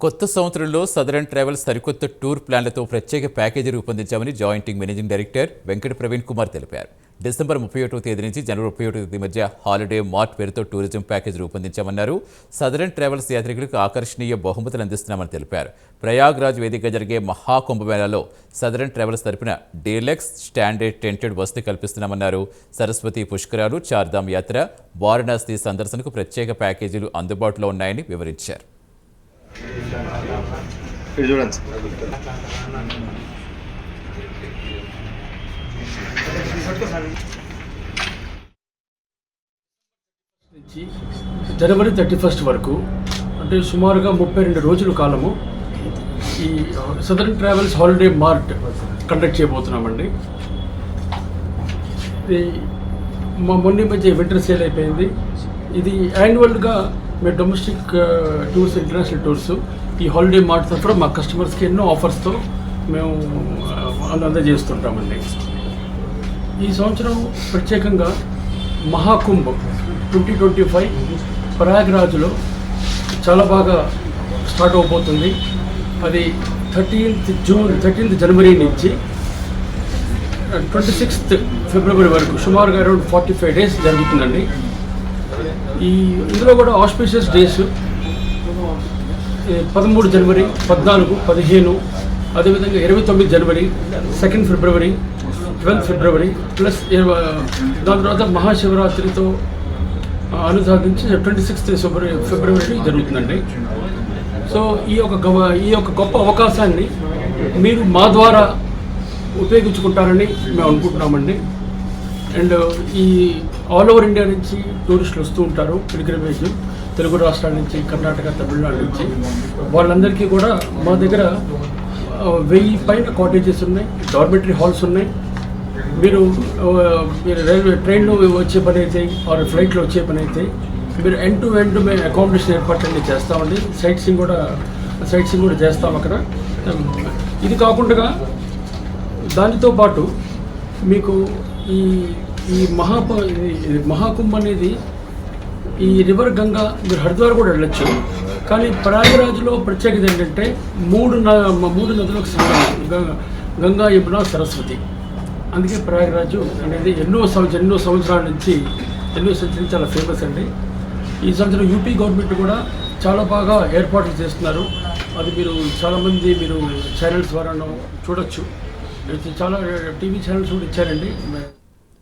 కొత్త సంవత్సరంలో Southern Travels సరికొత్త టూర్ ప్లాన్లతో ప్రత్యేక ప్యాకేజీ రూపొందించామని jointing managing director Venkata Praveen Kumar తెలిపారు. డిసెంబర్ ముప్పై ఒకటో తేదీ నుంచి జనవరి ముప్పై ఒకటో తేదీ మధ్య హాలిడే మార్ట్ పేరుతో టూరిజం ప్యాకేజ్ రూపొందించామన్నారు. సదరన్ ట్రావెల్స్ యాత్రికులకు ఆకర్షణీయ బహుమతులు అందిస్తున్నామని తెలిపారు. ప్రయాగ్రాజ్ వేదికగా జరిగే మహాకుంభమేళాలో సదరన్ ట్రావెల్స్ తరపున డీలెక్స్ స్టాండర్డ్ టెంటెడ్ వసతి కల్పిస్తున్నామన్నారు. సరస్వతి పుష్కరాలు చార్ధామ్ యాత్ర వారణాసి సందర్శనకు ప్రత్యేక ప్యాకేజీలు అందుబాటులో ఉన్నాయని వివరించారు. ఇది చూడండి నుంచి జనవరి థర్టీ ఫస్ట్ వరకు అంటే సుమారుగా ముప్పై రెండు రోజుల కాలము ఈ southern travels holiday mart conduct చేయబోతున్నామండి. మా మొన్న మధ్య వింటర్ సేల్ అయిపోయింది. ఇది యాన్యువల్గా మేము డొమెస్టిక్ టూర్స్ ఇంటర్నేషనల్ టూర్స్ ఈ హాలిడే మార్ట్ తరఫున మా కస్టమర్స్కి ఎన్నో ఆఫర్స్తో మేము uh, అందజేస్తుంటామండి. ఈ సంవత్సరం ప్రత్యేకంగా మహాకుంభ్ ట్వంటీ ట్వంటీ ఫైవ్ ప్రయాగ్రాజ్లో చాలా బాగా స్టార్ట్ అవబోతుంది. అది థర్టీన్త్ జూన్ థర్టీన్త్ జనవరి నుంచి ట్వంటీ సిక్స్త్ ఫిబ్రవరి వరకు సుమారుగా అరౌండ్ ఫార్టీ ఫైవ్ డేస్ జరుగుతుందండి. ఈ ఇందులో కూడా ఆస్పిషియస్ డేస్ పదమూడు జనవరి పద్నాలుగు పదిహేను అదేవిధంగా ఇరవై తొమ్మిది జనవరి సెకండ్ ఫిబ్రవరి ట్వెల్త్ ఫిబ్రవరి ప్లస్ దాని తర్వాత మహాశివరాత్రితో ఆ, ట్వంటీ సిక్స్త్ ఫిబ్రవరి ఫిబ్రవరి జరుగుతుందండి. సో ఈ యొక్క ఈ యొక్క గొప్ప అవకాశాన్ని మీరు మా ద్వారా ఉపయోగించుకుంటారని మేము అనుకుంటున్నామండి. అండ్ ఈ ఆల్ ఓవర్ ఇండియా నుంచి టూరిస్టులు వస్తూ ఉంటారు పిలిగ్రమేజ్ తెలుగు రాష్ట్రాల నుంచి కర్ణాటక తమిళనాడు నుంచి. వాళ్ళందరికీ కూడా మా దగ్గర వెయ్యి పైన కాటేజెస్ ఉన్నాయి డార్మెటరీ హాల్స్ ఉన్నాయి. మీరు మీరు రైల్వే ట్రైన్లో వచ్చే పని అయితే ఆర్ ఫ్లైట్లో వచ్చే పని అయితే మీరు ఎండ్ టు ఎండ్ మేము అకామిడేషన్ ఏర్పాట్లన్నీ చేస్తామండి. సైట్ సింగ్ కూడా సైట్ సింగ్ కూడా చేస్తాం అక్కడ. ఇది కాకుండా దానితో పాటు మీకు ఈ ఈ మహా ఈ మహాకుంభ అనేది ఈ రివర్ గంగా మీరు హరిద్వార్ కూడా వెళ్ళొచ్చు. కానీ ప్రయాగరాజ్లో ప్రత్యేకత ఏంటంటే మూడు న- మూడు నదులకు సంబంధం గంగా యమున సరస్వతి. అందుకే ప్రయాగరాజు అనేది ఎన్నో సంవత్సరం ఎన్నో సంవత్సరాల నుంచి ఎన్నో సంవత్సరాల చాలా ఫేమస్ అండి. ఈ సంవత్సరం యూపీ గవర్నమెంట్ కూడా చాలా బాగా ఏర్పాట్లు చేస్తున్నారు. అది మీరు చాలామంది మీరు ఛానల్స్ ద్వారా చూడొచ్చు. చాలా టీవీ ఛానల్స్ కూడా ఇచ్చారండి